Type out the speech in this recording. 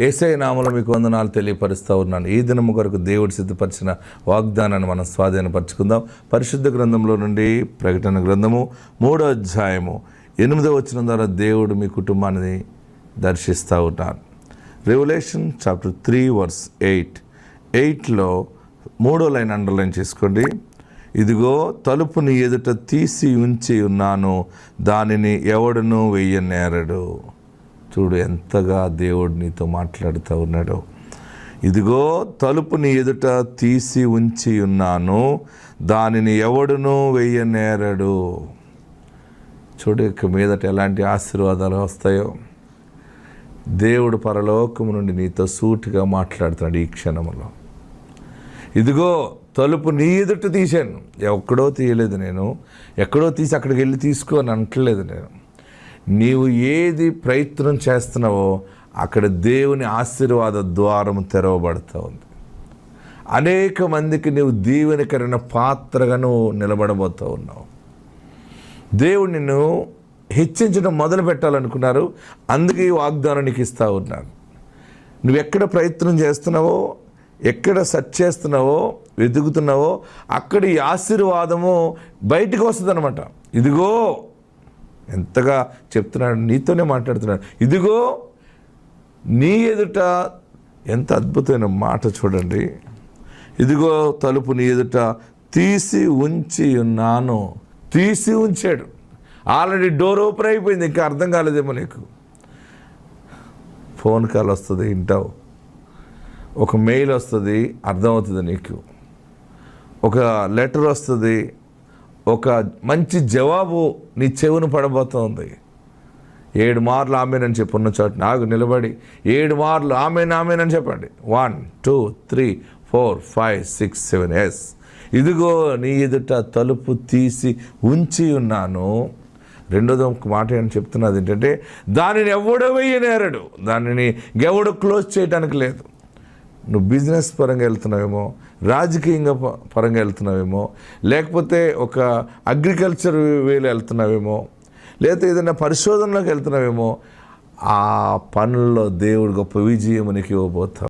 ఏసై నామలు మీకు వందనాలు తెలియపరుస్తూ ఉన్నాను. ఈ దినము కొరకు దేవుడు సిద్ధపరిచిన వాగ్దానాన్ని మనం స్వాధీనపరచుకుందాం. పరిశుద్ధ గ్రంథంలో నుండి ప్రకటన గ్రంథము మూడో అధ్యాయము ఎనిమిదో వచ్చిన ద్వారా దేవుడు మీ కుటుంబాన్ని దర్శిస్తూ ఉంటాను revolution chapter three verse eight ఎయిట్లో మూడో లైన్ అండర్లైన్ చేసుకోండి. ఇదిగో తలుపుని ఎదుట తీసి ఉంచి ఉన్నాను. దానిని ఎవడను వెయ్యనేరడు. చూడు ఎంతగా దేవుడు నీతో మాట్లాడుతూ ఉన్నాడో. ఇదిగో తలుపుని ఎదుట తీసి ఉంచి ఉన్నాను దానిని ఎవడును వెయ్యనేరడు. చూడు ఇక మీదట ఎలాంటి ఆశీర్వాదాలు వస్తాయో. దేవుడు పరలోకము నుండి నీతో సూటిగా మాట్లాడుతున్నాడు ఈ క్షణంలో. ఇదిగో తలుపు నీ ఎదుట తీశాను. ఎక్కడో తీయలేదు నేను. ఎక్కడో తీసి అక్కడికి వెళ్ళి తీసుకో అని అంటలేదు నేను. నీవు ఏది ప్రయత్నం చేస్తున్నావో అక్కడ దేవుని ఆశీర్వాద ద్వారం తెరవబడుతూ ఉంది. అనేక మందికి నీవు దీవెనకరైన పాత్రగా నువ్వు నిలబడబోతూ ఉన్నావు. దేవుడు నిన్ను హెచ్చించడం మొదలు పెట్టాలనుకున్నారు. అందుకే ఈ వాగ్దానం నీకు ఇస్తూ ఉన్నాను. నువ్వు ఎక్కడ ప్రయత్నం చేస్తున్నావో ఎక్కడ సెర్చ్ చేస్తున్నావో వెతుకుతున్నావో అక్కడ ఈ ఆశీర్వాదము బయటికి వస్తుంది ఇదిగో ఎంతగా చెప్తున్నాడు నీతోనే మాట్లాడుతున్నాడు. ఇదిగో నీ ఎదుట ఎంత అద్భుతమైన మాట చూడండి. ఇదిగో తలుపు నీ ఎదుట తీసి ఉంచి ఉన్నాను. తీసి ఉంచాడు. ఆల్రెడీ డోర్ ఓపెన్ అయిపోయింది ఇంకా అర్థం కాలేదేమో నీకు. ఫోన్ కాల్ వస్తుంది వింటావు. ఒక మెయిల్ వస్తుంది అర్థమవుతుంది నీకు. ఒక లెటర్ వస్తుంది ఒక మంచి జవాబు నీ చెవును పడబోతోంది. ఏడు మార్లు ఆమెనని చెప్పి ఉన్న చోట నాకు నిలబడి. ఏడు మార్లు ఆమెన్ ఆమెనని చెప్పండి. One two three four five six seven yes ఇదిగో నీ ఎదుట తలుపు తీసి ఉంచి ఉన్నాను. రెండోది ఒక మాట అని చెప్తున్నది ఏంటంటే దానిని ఎవడో వేయనేరడు దానిని ఎవడు క్లోజ్ చేయడానికి లేదు. నువ్వు బిజినెస్ పరంగా వెళ్తున్నావేమో రాజకీయంగా ప- పరంగా వెళ్తున్నావేమో లేకపోతే ఒక అగ్రికల్చర్ వేలో వెళ్తున్నావేమో లేకపోతే ఏదైనా పరిశోధనలోకి వెళ్తున్నావేమో ఆ పనుల్లో దేవుడు గొప్ప విజయం నీకు ఇవ్వబోతావు.